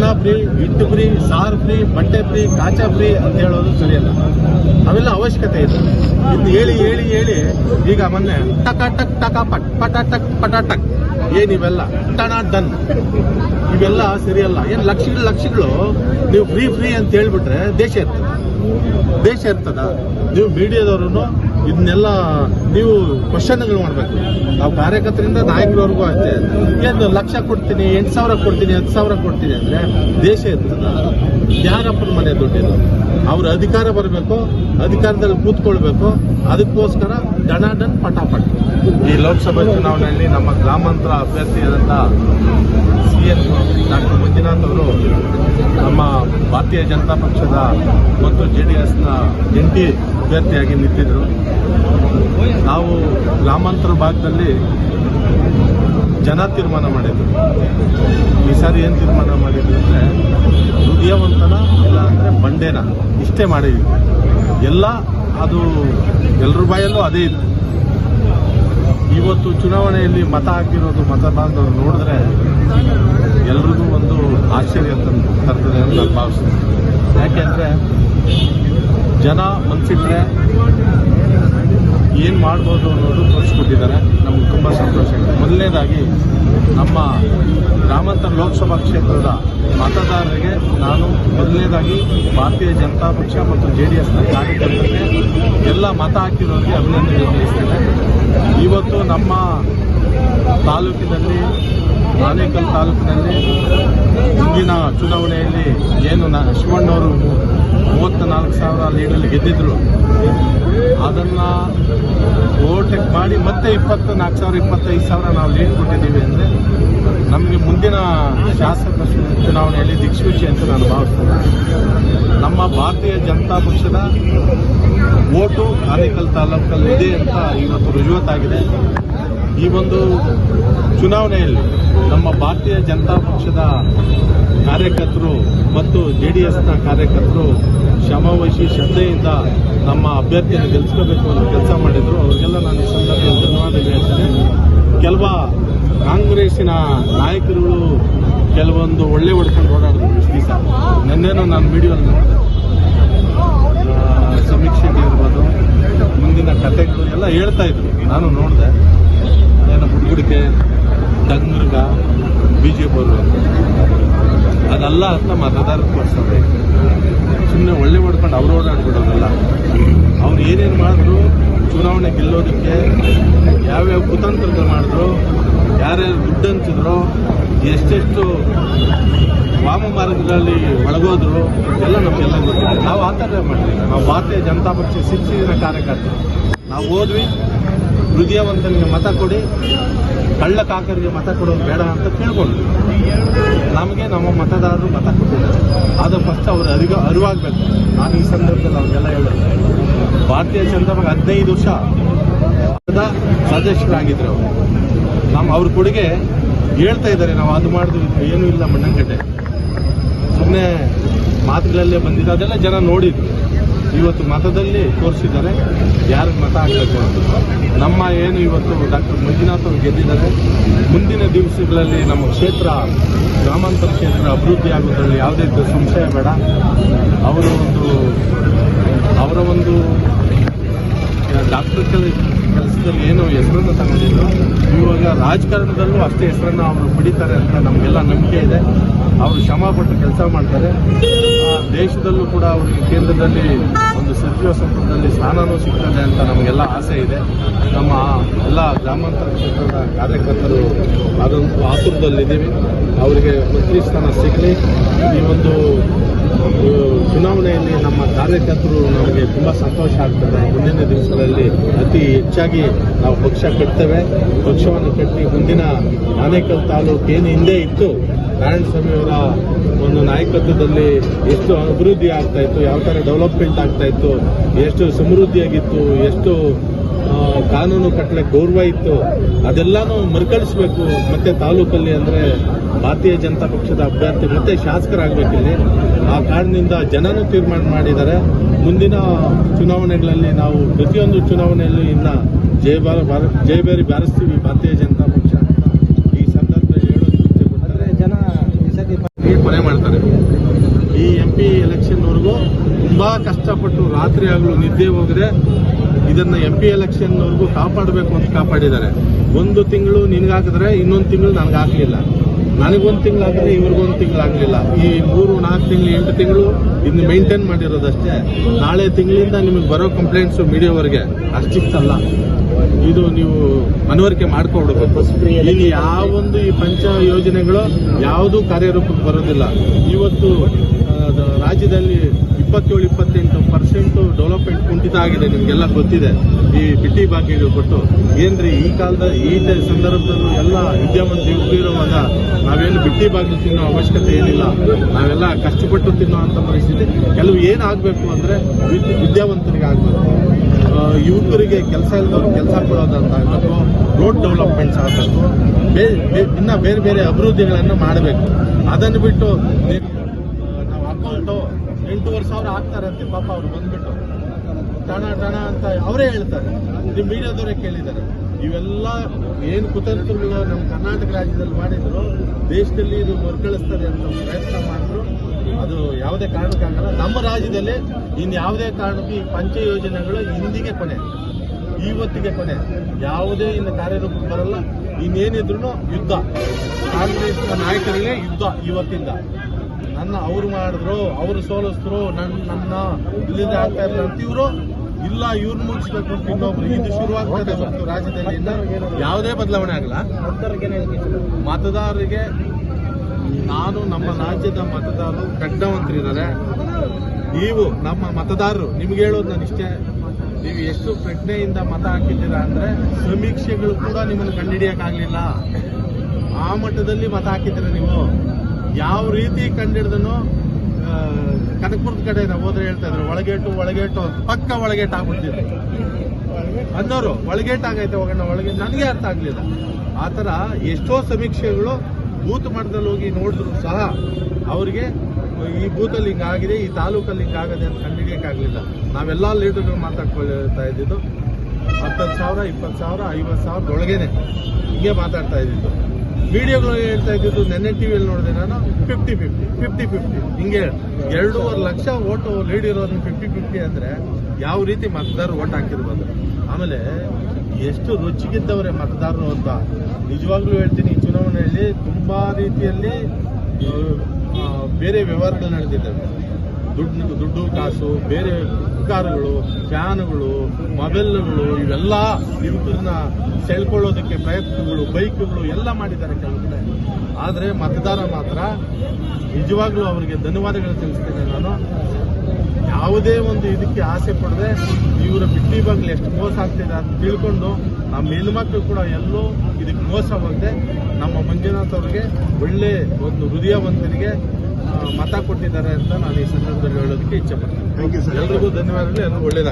ಅನ್ನ ಫ್ರೀ ಹಿಟ್ಟು ಫ್ರೀ ಸಾರು ಫ್ರೀ ಬಟ್ಟೆ ಫ್ರೀ ಕಾಚಾ ಫ್ರೀ ಅಂತ ಹೇಳೋದು ಸರಿಯಲ್ಲ. ಅವೆಲ್ಲ ಅವಶ್ಯಕತೆ ಇದೆ. ಇದು ಹೇಳಿ ಹೇಳಿ ಹೇಳಿ, ಈಗ ಮೊನ್ನೆ ಟಕ, ಟಕ್, ಟಕ, ಪಟ್, ಪಟ, ಟಕ್ ಪಟ, ಟಕ್ ಏನಿವೆಲ್ಲ ಟಣ, ಡನ್. ಇವೆಲ್ಲ ಸರಿಯಲ್ಲ. ಏನು ಲಕ್ಷಗಳು ಲಕ್ಷಗಳು, ನೀವು ಫ್ರೀ ಫ್ರೀ ಅಂತ ಹೇಳ್ಬಿಟ್ರೆ ದೇಶ ಇರ್ತದೆ ದೇಶ ಇರ್ತದ. ನೀವು ಮೀಡಿಯಾದವರು ಇದನ್ನೆಲ್ಲ ನೀವು ಕ್ವಶನ್ಗಳು ಮಾಡಬೇಕು. ನಾವು ಕಾರ್ಯಕರ್ತರಿಂದ ನಾಯಕರವರೆಗೂ ಅಷ್ಟೇ. ಏನು ಲಕ್ಷ ಕೊಡ್ತೀನಿ, ಎಂಟು ಸಾವಿರ ಕೊಡ್ತೀನಿ, ಹತ್ತು ಸಾವಿರ ಕೊಡ್ತೀನಿ ಅಂದರೆ ದೇಶ ಇರ್ತದ. ಯಾರಪ್ಪನ ಮನೆ ದುಡ್ಡಿಲ್ಲ ಅವ್ರ ಅಧಿಕಾರ ಬರಬೇಕು, ಅಧಿಕಾರದಲ್ಲಿ ಕೂತ್ಕೊಳ್ಬೇಕು. ಅದಕ್ಕೋಸ್ಕರ ಡನಾಡನ್ ಪಟಾಪಟ. ಈ ಲೋಕಸಭಾ ಚುನಾವಣೆಯಲ್ಲಿ ನಮ್ಮ ಗ್ರಾಮಾಂತರ ಅಭ್ಯರ್ಥಿಯಾದಂಥ ಸಿ ಎಸ್ ಡಾಕ್ಟರ್ ಮಂಜುನಾಥ್ ಅವರು ನಮ್ಮ ಭಾರತೀಯ ಜನತಾ ಪಕ್ಷದ ಮತ್ತು ಜೆ ಡಿ ಎಸ್ನ ಜಂಟಿ ಅಭ್ಯರ್ಥಿಯಾಗಿ ನಿಂತಿದ್ದರು ನಾವು ಗ್ರಾಮಾಂತರ ಭಾಗದಲ್ಲಿ ಜನ ತೀರ್ಮಾನ ಮಾಡಿದ್ರು ಈ ಸಾರಿ ಏನು ತೀರ್ಮಾನ ಮಾಡಿದ್ರು ಅಂದರೆ ಹೃದಯವಂತನ ಇಲ್ಲ ಅಂದರೆ ಬಂಡೇನ ಇಷ್ಟೇ ಮಾಡಿದ್ವಿ. ಎಲ್ಲ ಅದು ಎಲ್ಲರ ಬಾಯಲ್ಲೂ ಅದೇ ಇತ್ತು. ಇವತ್ತು ಚುನಾವಣೆಯಲ್ಲಿ ಮತ ಹಾಕಿರೋದು ಮತ ಬಾಂಧವರು ನೋಡಿದ್ರೆ ಎಲ್ರಿಗೂ ಒಂದು ಆಶ್ಚರ್ಯ ತಂದು ತರ್ತದೆ ಅಂತ ನಾನು ಭಾವಿಸ್ತೀನಿ. ಯಾಕೆಂದ್ರೆ ಜನ ಮನ್ಸಿಟ್ರೆ ಏನು ಮಾಡ್ಬೋದು ಅನ್ನೋದು ತೋರಿಸ್ಕೊಟ್ಟಿದ್ದಾರೆ. ನಮ್ಗೆ ತುಂಬ ಸಂತೋಷ ಇದೆ. ಮೊದಲನೇದಾಗಿ ನಮ್ಮ ಗ್ರಾಮಾಂತರ ಲೋಕಸಭಾ ಕ್ಷೇತ್ರದ ಮತದಾರರಿಗೆ ನಾನು ಮೊದಲನೇದಾಗಿ ಭಾರತೀಯ ಜನತಾ ಪಕ್ಷ ಮತ್ತು ಜೆ ಡಿ ಎಸ್ನ ಕಾರ್ಯಕರ್ತರಿಗೆ ಎಲ್ಲ ಮತ ಹಾಕಿರೋರಿಗೆ ಅಭಿನಂದನೆ ತಿಳಿಸ್ತೇನೆ. ಇವತ್ತು ನಮ್ಮ ತಾಲೂಕಿನಲ್ಲಿ, ಆನೇಕಲ್ ತಾಲೂಕಿನಲ್ಲಿ ಹಿಂದಿನ ಚುನಾವಣೆಯಲ್ಲಿ ಏನು ನ ಶಿವಣ್ಣವರು ಮೂವತ್ತ ನಾಲ್ಕು ಸಾವಿರ ಲೀಡಲ್ಲಿ ಗೆದ್ದಿದ್ರು. ಅದನ್ನ ಓವರ್ಟೇಕ್ ಮಾಡಿ ಮತ್ತೆ ಇಪ್ಪತ್ತು ನಾಲ್ಕು ಸಾವಿರ, ಇಪ್ಪತ್ತೈದು ಸಾವಿರ ನಾವು ಲೀಡ್ ಕೊಟ್ಟಿದ್ದೀವಿ ಅಂದರೆ ನಮಗೆ ಮುಂದಿನ ಶಾಸಕ ಚುನಾವಣೆಯಲ್ಲಿ ದಿಕ್ಸೂಚಿ ಅಂತ ನಾನು ಭಾವಿಸ್ತೇನೆ. ನಮ್ಮ ಭಾರತೀಯ ಜನತಾ ಪಕ್ಷದ ಓಟು ಆನೇಕಲ್ ತಾಲೂಕಲ್ಲಿ ಇದೆ ಅಂತ ಇವತ್ತು ರುಜುವತ್ತಾಗಿದೆ. ಈ ಒಂದು ಚುನಾವಣೆಯಲ್ಲಿ ನಮ್ಮ ಭಾರತೀಯ ಜನತಾ ಪಕ್ಷದ ಕಾರ್ಯಕರ್ತರು ಮತ್ತು ಜೆ ಡಿ ಎಸ್ನ ಕಾರ್ಯಕರ್ತರು ಶ್ರಮವಹಿಸಿ ಶ್ರದ್ಧೆಯಿಂದ ನಮ್ಮ ಅಭ್ಯರ್ಥಿಯನ್ನು ಗೆಲ್ಲಿಸ್ಕೋಬೇಕು ಅಂತ ಕೆಲಸ ಮಾಡಿದ್ರು. ಅವರಿಗೆಲ್ಲ ನಾನು ಈ ಸಂದರ್ಭದಲ್ಲಿ ಧನ್ಯವಾದ ಹೇಳ್ತೇನೆ. ಕೆಲವ ಕಾಂಗ್ರೆಸ್ಸಿನ ನಾಯಕರುಗಳು ಕೆಲವೊಂದು ಒಳ್ಳೆ ಹೊಡ್ಕೊಂಡು ಓಡಾಡಿದ್ರು ಇಷ್ಟು ದಿವಸ. ನಿನ್ನೇನೋ ನಾನು ವಿಡಿಯೋಲ್ಲಿ ನೋಡಿದೆ. ಇರ್ಬೋದು ಮುಂದಿನ ಕಥೆಗಳು ಎಲ್ಲ ಹೇಳ್ತಾ ಇದ್ರು. ನಾನು ನೋಡಿದೆ. ಏನು ಹುಡುಗುಡಿಕೆ ಡಂಗ್ರಗ ಬಿ ಜೆ ಪಿ ಅದಲ್ಲ ಅಂತ ಮತದಾರರು ಸುಮ್ಮನೆ ಒಳ್ಳೆ ಹೊಡ್ಕೊಂಡು ಅವರು ಓಡಾಡ್ಬಿಡೋದಲ್ಲ. ಅವ್ರು ಏನೇನು ಮಾಡಿದ್ರು? ಚುನಾವಣೆ ಗೆಲ್ಲೋದಕ್ಕೆ ಯಾವ್ಯಾವ ಕುತಂತ್ರಗಳು ಮಾಡಿದ್ರು, ಯಾರ್ಯಾರು ದುಡ್ಡು ಹಂಚಿದ್ರು, ಎಷ್ಟೆಷ್ಟು ವಾಮ ಮಾರ್ಗದಲ್ಲಿ ಒಳಗೋದ್ರು ಎಲ್ಲ ನಮಗೆಲ್ಲ ಗೊತ್ತಿದೆ. ನಾವು ಆ ಥರ ಮಾಡಿದ್ವಿ. ನಾವು ಭಾರತೀಯ ಜನತಾ ಪಕ್ಷ ಶಿಕ್ಷಣ ಕಾರ್ಯಕರ್ತರು. ನಾವು ಹೋದ್ವಿ, ಹೃದಯವಂತನಿಗೆ ಮತ ಕೊಡಿ, ಕಳ್ಳ ಕಾಕರಿಗೆ ಮತ ಕೊಡೋದು ಬೇಡ ಅಂತ ಕೇಳ್ಕೊಂಡ್ವಿ ನಮಗೆ ನಮ್ಮ ಮತದಾರರು ಮತ ಕೊಟ್ಟಿದ್ದಾರೆ. ಆದರೆ ಫಸ್ಟ್ ಅವರು ಅರಿವು ಅರಿವಾಗಬೇಕು. ನಾನು ಈ ಸಂದರ್ಭದಲ್ಲಿ ಅವ್ರಿಗೆಲ್ಲ ಹೇಳೋದು. ಭಾರತೀಯ ಜನತಾ ಪಕ್ಷ ಹದಿನೈದು ವರ್ಷ ಸದಸ್ಯರಾಗಿದ್ರು ಅವರು. ನಮ್ಮ ಅವ್ರ ಕೊಡುಗೆ ಹೇಳ್ತಾ ಇದ್ದಾರೆ, ನಾವು ಅದು ಮಾಡಿದ್ವಿ ಏನೂ ಇಲ್ಲ ಮಣ್ಣಂಗಡ್ಡೆ. ಸುಮ್ಮನೆ ಮಾತುಗಳಲ್ಲೇ ಬಂದಿದ್ದು, ಅದೆಲ್ಲ ಜನ ನೋಡಿದ್ರು. ಇವತ್ತು ಮತದಲ್ಲಿ ತೋರಿಸಿದ್ದಾರೆ, ಯಾರಿಗೆ ಮತ ಹಾಕಬೇಕು ನಮ್ಮ ಏನು ಇವತ್ತು ಡಾಕ್ಟರ್ ಮಂಜುನಾಥ್ ಅವರು ಗೆದ್ದಿದ್ದಾರೆ, ಮುಂದಿನ ದಿವಸಗಳಲ್ಲಿ ನಮ್ಮ ಕ್ಷೇತ್ರ, ಗ್ರಾಮಾಂತರ ಕ್ಷೇತ್ರ ಅಭಿವೃದ್ಧಿ ಆಗೋದ್ರಲ್ಲಿ ಯಾವುದೇ ಸಂಶಯ ಬೇಡ. ಅವರ ಒಂದು ಅವರ ಒಂದು, ಡಾಕ್ಟರ್ ಕೆಲಸದಲ್ಲಿ ಏನು ಹೆಸರನ್ನು ತಗೊಂಡಿದ್ರು ಇವಾಗ ರಾಜಕಾರಣದಲ್ಲೂ ಅಷ್ಟೇ ಹೆಸರನ್ನು ಅವರು ಪಡಿತಾರೆ ಅಂತ ನಮಗೆಲ್ಲ ನಂಬಿಕೆ ಇದೆ. ಅವರು ಶ್ರಮ ಪಟ್ಟು ಕೆಲಸ ಮಾಡ್ತಾರೆ. ದೇಶದಲ್ಲೂ ಕೂಡ ಅವರಿಗೆ ಕೇಂದ್ರದಲ್ಲಿ ಒಂದು ಸಚಿವ ಸಂಪುಟದಲ್ಲಿ ಸ್ಥಾನವೂ ಸಿಗ್ತದೆ ಅಂತ ನಮಗೆಲ್ಲ ಆಸೆ ಇದೆ. ನಮ್ಮ ಎಲ್ಲ ಗ್ರಾಮಾಂತರ ಕ್ಷೇತ್ರದ ಕಾರ್ಯಕರ್ತರು ಅದೊಂದು ಆತುರದಲ್ಲಿದ್ದೀವಿ. ಅವರಿಗೆ ಮಂತ್ರಿ ಸ್ಥಾನ ಸಿಗಲಿ. ಈ ಒಂದು ಆ, ಚುನಾವಣೆಯಲ್ಲಿ ನಮ್ಮ ಕಾರ್ಯಕರ್ತರು ನಮಗೆ ತುಂಬ ಸಂತೋಷ ಆಗ್ತದೆ. ಮುಂದಿನ ದಿವಸಗಳಲ್ಲಿ ಅತಿ ಹೆಚ್ಚಾಗಿ ನಾವು ಪಕ್ಷ ಕಟ್ತೇವೆ. ಪಕ್ಷವನ್ನು ಕಟ್ಟಿ ಮುಂದಿನ ಆನೇಕಲ್ ತಾಲೂಕು ಏನು ಹಿಂದೆ ಇತ್ತು ನಾರಾಯಣಸ್ವಾಮಿ ಅವರ ಒಂದು ನಾಯಕತ್ವದಲ್ಲಿ ಎಷ್ಟು ಅಭಿವೃದ್ಧಿ ಆಗ್ತಾ ಇತ್ತು ಯಾವ ಥರ ಡೆವಲಪ್ಮೆಂಟ್ ಆಗ್ತಾ ಇತ್ತು ಎಷ್ಟು ಸಮೃದ್ಧಿಯಾಗಿತ್ತು ಎಷ್ಟು ಕಾನೂನು ಕಟ್ಟಲೆ ಗೌರವ ಇತ್ತು ಅದೆಲ್ಲಾನು ಮರುಕಳಿಸ್ಬೇಕು. ಮತ್ತೆ ತಾಲೂಕಲ್ಲಿ ಅಂದರೆ ಭಾರತೀಯ ಜನತಾ ಪಕ್ಷದ ಅಭ್ಯರ್ಥಿ ಮತ್ತೆ ಶಾಸಕರಾಗಬೇಕಿಲ್ಲಿ. ಆ ಕಾರಣದಿಂದ ಜನರು ತೀರ್ಮಾನ ಮಾಡಿದ್ದಾರೆ. ಮುಂದಿನ ಚುನಾವಣೆಗಳಲ್ಲಿ ನಾವು ಪ್ರತಿಯೊಂದು ಚುನಾವಣೆಯಲ್ಲಿ ಇನ್ನ ಜಯ ಭಾರ- ಜಯಬೇರಿ ಬಾರಿಸ್ತೀವಿ ಭಾರತೀಯ ಜನತಾ ಪಕ್ಷ ಈ ಸಂದರ್ಭದಲ್ಲಿ ಹೇಳೋದು. ಜನ ಕೊನೆ ಮಾಡ್ತಾರೆ. ಈ ಎಂ ಪಿ ಎಲೆಕ್ಷನ್ವರೆಗೂ ತುಂಬ ಕಷ್ಟಪಟ್ಟು ರಾತ್ರಿ ಆಗಲು ನಿದ್ದೆ ಹೋಗದೆ. ಇದನ್ನ ಎಂ ಪಿ ಎಲೆಕ್ಷನ್ವರೆಗೂ ಕಾಪಾಡಬೇಕು ಅಂತ ಕಾಪಾಡಿದ್ದಾರೆ. ಒಂದು ತಿಂಗಳು ನಿನ್ಗಾಕಿದ್ರೆ ಇನ್ನೊಂದು ತಿಂಗಳು ನನಗೆ ಹಾಕಲಿಲ್ಲ ನನಗೊಂದು ತಿಂಗಳು ಹಾಕಿದ್ರೆ ಇವ್ರಿಗೊಂದು ತಿಂಗ್ಳು ಆಗಲಿಲ್ಲ ಈ ಮೂರು, ನಾಲ್ಕು ತಿಂಗಳು, ಎಂಟು ತಿಂಗಳು ಇನ್ನು ಮೇಂಟೈನ್ ಮಾಡಿರೋದಷ್ಟೇ. ನಾಳೆ ತಿಂಗಳಿಂದ ನಿಮಗೆ ಬರೋ ಕಂಪ್ಲೇಂಟ್ಸು ಮೀಡಿಯಾವರೆಗೆ ಅಷ್ಟಿಷ್ಟಲ್ಲ ಇದು ನೀವು ಮನವರಿಕೆ ಮಾಡ್ಕೊಬಿಡ್ಬೇಕು. ಇಲ್ಲಿ ಯಾವೊಂದು ಈ ಪಂಚ ಯೋಜನೆಗಳು ಯಾವುದೂ ಕಾರ್ಯರೂಪಕ್ಕೆ ಬರೋದಿಲ್ಲ. ಇವತ್ತು ರಾಜ್ಯದಲ್ಲಿ ಇಪ್ಪತ್ತೇಳು, ಇಪ್ಪತ್ತೆಂಟು ಪರ್ಸೆಂಟ್ ಡೆವಲಪ್ಮೆಂಟ್ ಕುಂಠಿತ ಆಗಿದೆ, ನಿಮಗೆಲ್ಲ ಗೊತ್ತಿದೆ. ಈ ಬಿಟ್ಟಿ ಬಾಕಿ ಕೊಟ್ಟು ಏನ್ರಿ ಈ ಕಾಲದ ಈ ಸಂದರ್ಭದಲ್ಲೂ ಎಲ್ಲ ವಿದ್ಯಮಾನ ಜೀವಿರುವಾಗ ನಾವೇನು ಬಿಟ್ಟಿ ಬಾಕಿ ತಿನ್ನೋ ಅವಶ್ಯಕತೆ ಏನಿಲ್ಲ, ನಾವೆಲ್ಲ ಕಷ್ಟಪಟ್ಟು ತಿನ್ನೋ ಅಂತ ಪರಿಸ್ಥಿತಿ. ಕೆಲವು ಏನಾಗಬೇಕು ಅಂದರೆ ವಿದ್- ವಿದ್ಯಾವಂತರಿಗೆ ಆಗಬೇಕು. ಯುವಕರಿಗೆ ಕೆಲಸ ಇಲ್ಲದವ್ರು ಕೆಲಸ ಕೊಡೋದಂತ ಆಗಬೇಕು. ರೋಡ್ ಡೆವಲಪ್ಮೆಂಟ್ಸ್ ಆಗಬೇಕು. ಬೇ ಇನ್ನೂ ಬೇರೆ ಬೇರೆ ಅಭಿವೃದ್ಧಿಗಳನ್ನು ಮಾಡಬೇಕು. ಅದನ್ನು ಬಿಟ್ಟು ಎಂಟೂವರೆ ಸಾವಿರ ಅಂತ ಪಾಪ ಅವರು ಬಂದ್ಬಿಟ್ಟು. ಟಣ ಟಣ ಅಂತ ಅವರೇ ಹೇಳ್ತಾರೆ. ನಿಮ್ಮ ಮೀಡಿಯಾದವರೇ ಕೇಳಿದ್ದಾರೆ. ಇವೆಲ್ಲ ಏನು ಕುತಂತ್ರಗಳು ನಮ್ಮ ಕರ್ನಾಟಕ ರಾಜ್ಯದಲ್ಲಿ ಮಾಡಿದ್ರು, ದೇಶದಲ್ಲಿ ಇದು ಮರುಕಳಿಸ್ತದೆ ಅಂತ ಪ್ರಯತ್ನ ಮಾಡಿದ್ರು. ಅದು ಯಾವುದೇ ಕಾರಣಕ್ಕಾಗಲ್ಲ ನಮ್ಮ ರಾಜ್ಯದಲ್ಲಿ ಇನ್ನು ಯಾವುದೇ ಕಾರಣಕ್ಕೂ ಈ ಪಂಚ ಯೋಜನೆಗಳು ಇಂದಿಗೆ ಕೊನೆ. ಇವತ್ತಿಗೆ ಕೊನೆ. ಯಾವುದೇ ಇನ್ನು ಕಾರ್ಯರೂಪಕ್ಕೆ ಬರಲ್ಲ. ಇನ್ನೇನಿದ್ರು ಯುದ್ಧ. ಕಾಂಗ್ರೆಸ್ನ ನಾಯಕರಿಗೆ ಯುದ್ಧ ಇವತ್ತಿಂದ. ನನ್ನ ಅವ್ರು ಮಾಡಿದ್ರು, ಅವ್ರು ಸೋಲಿಸಿದ್ರು ನನ್ನ ನನ್ನ ಇಲ್ಲಿಂದ ಆಗ್ತಾ ಇಲ್ಲ ಅಂತ ಇವರು, ಇಲ್ಲ ಇವ್ರು ಮುಗಿಸ್ಬೇಕು ಅಂತ ಇನ್ನೊಬ್ರು. ಇದು ಶುರುವಾಗ್ತದೆ ರಾಜ್ಯದಲ್ಲಿ ಯಾವುದೇ ಬದಲಾವಣೆ ಆಗಲ್ಲ. ಮತದಾರರಿಗೆ, ನಾನು ನಮ್ಮ ರಾಜ್ಯದ ಮತದಾರರು, ಪ್ರಜ್ಞಾವಂತರಿದ್ದಾರೆ. ನೀವು ನಮ್ಮ ಮತದಾರರು, ನಿಮ್ಗೆ ಹೇಳೋದು ನಾನು ಇಷ್ಟೇ. ನೀವು ಎಷ್ಟು ಪ್ರಜ್ಞೆಯಿಂದ ಮತ ಹಾಕಿದ್ದೀರಾ ಅಂದ್ರೆ, ಸಮೀಕ್ಷೆಗಳು ಕೂಡ ನಿಮ್ಮನ್ನು ಕಂಡುಹಿಡಿಯಕ್ಕಾಗ್ಲಿಲ್ಲ ಆ ಮಟ್ಟದಲ್ಲಿ ಮತ ಹಾಕಿದ್ದೀರಾ ನೀವು? ಯಾವ ರೀತಿ ಕಂಡಿಡ್ದನು ಕನಕಪುರದ ಕಡೆ ನಾವು ಹೋದ್ರೆ ಹೇಳ್ತಾ ಇದ್ರು, ಒಳಗೇಟು ಒಳಗೇಟು ಪಕ್ಕ ಒಳಗೇಟ್ ಆಗ್ಬಿಡ್ತಿದ್ರು. ಅನ್ನೋರು ಒಳಗೇಟ್ ಆಗೈತೆ ಹೋಗೋಣ ಒಳಗೆ ನನಗೆ ಅರ್ಥ ಆಗ್ಲಿಲ್ಲ. ಆ ಥರ ಎಷ್ಟೋ ಸಮೀಕ್ಷೆಗಳು ಬೂತ್ ಮಟ್ಟದಲ್ಲಿ ಹೋಗಿ ನೋಡಿದ್ರು ಸಹ ಅವರಿಗೆ, ಈ ಬೂತಲ್ಲಿ ಹಿಂಗಾಗಿದೆ ಈ ತಾಲೂಕಲ್ಲಿ ಹಿಂಗಾಗದೆ ಅಂತ ಕಂಡುಹಿಡಿಯಕ್ಕಾಗಲಿಲ್ಲ ನಾವೆಲ್ಲ ಲೀಡರ್ಗಳು ಮಾತಾಡ್ಕೊಳ್ತಾ ಇದ್ದಿದ್ದು, ಹತ್ತತ್ತು ಸಾವಿರ, ಇಪ್ಪತ್ತು ಸಾವಿರ, ಐವತ್ತು ಸಾವಿರದ ಒಳಗೇನೆ ಹಿಂಗೆ ಮಾತಾಡ್ತಾ ಇದ್ದಿದ್ದು. ವಿಡಿಯೋಗಳು ಹೇಳ್ತಾ ಇದ್ದಿದ್ದು ನೆನ್ನೆ ಟಿವಿಯಲ್ಲಿ ನೋಡಿದೆ ನಾನು. ಫಿಫ್ಟಿ ಫಿಫ್ಟಿ ಫಿಫ್ಟಿ ಫಿಫ್ಟಿ ಹಿಂಗೆ ಎರಡೂವರೆ ಲಕ್ಷ ಓಟು ಲೀಡ್ ಇರೋದು ಫಿಫ್ಟಿ ಫಿಫ್ಟಿ ಅಂದರೆ ಯಾವ ರೀತಿ ಮತದಾರರು ಓಟ್ ಹಾಕಿರ್ಬೋದು? ಆಮೇಲೆ ಎಷ್ಟು ರುಚಿಗಿದ್ದವರೇ ಮತದಾರರು ಅಂತ ನಿಜವಾಗ್ಲೂ ಹೇಳ್ತೀನಿ, ಈ ಚುನಾವಣೆಯಲ್ಲಿ ತುಂಬ ರೀತಿಯಲ್ಲಿ ಬೇರೆ ವ್ಯವಹಾರಗಳು ನಡೆದಿದ್ದಾವೆ. ದುಡ್ಡು ದುಡ್ಡು, ಕಾಸು, ಬೇರೆ ಕಾರುಗಳು ಫ್ಯಾನ್ಗಳು, ಮೊಬೈಲ್ಗಳು, ಇವೆಲ್ಲ ಯುವಕರನ್ನ ಸೆಳ್ಕೊಳ್ಳೋದಕ್ಕೆ ಪ್ರಯತ್ನಗಳು, ಬೈಕ್ಗಳು ಎಲ್ಲ ಮಾಡಿದ್ದಾರೆ ಕೆಲವು ಆದರೆ ಮತದಾರ ಮಾತ್ರ ನಿಜವಾಗ್ಲೂ ಅವರಿಗೆ ಧನ್ಯವಾದಗಳು ತಿಳಿಸ್ತೇನೆ ನಾನು. ಯಾವುದೇ ಒಂದು ಇದಕ್ಕೆ ಆಸೆ ಪಡದೆ ಇವರ ಬಿಟ್ಟಿ ಬಾಗಿಲು ಎಷ್ಟು ಮೋಸ ಆಗ್ತಿದೆ ಅಂತ ತಿಳ್ಕೊಂಡು ನಮ್ಮ ಹೆಣ್ಮಕ್ಳು ಕೂಡ ಎಲ್ಲೂ ಇದಕ್ಕೆ ಮೋಸವಾಗದೆ ನಮ್ಮ ಮಂಜುನಾಥ್ ಅವರಿಗೆ ಒಳ್ಳೆ ಒಂದು ಹೃದಯವಂತರಿಗೆ ಮತ ಕೊಟ್ಟಿದ್ದಾರೆ ಅಂತ ನಾನು ಈ ಸಂದರ್ಭದಲ್ಲಿ ಹೇಳೋದಕ್ಕೆ ಇಚ್ಛೆ ಪಡ್ತೀನಿ. ಎಲ್ರಿಗೂ ಧನ್ಯವಾದಗಳು ಎಲ್ಲರೂ ಒಳ್ಳೇದಾಗ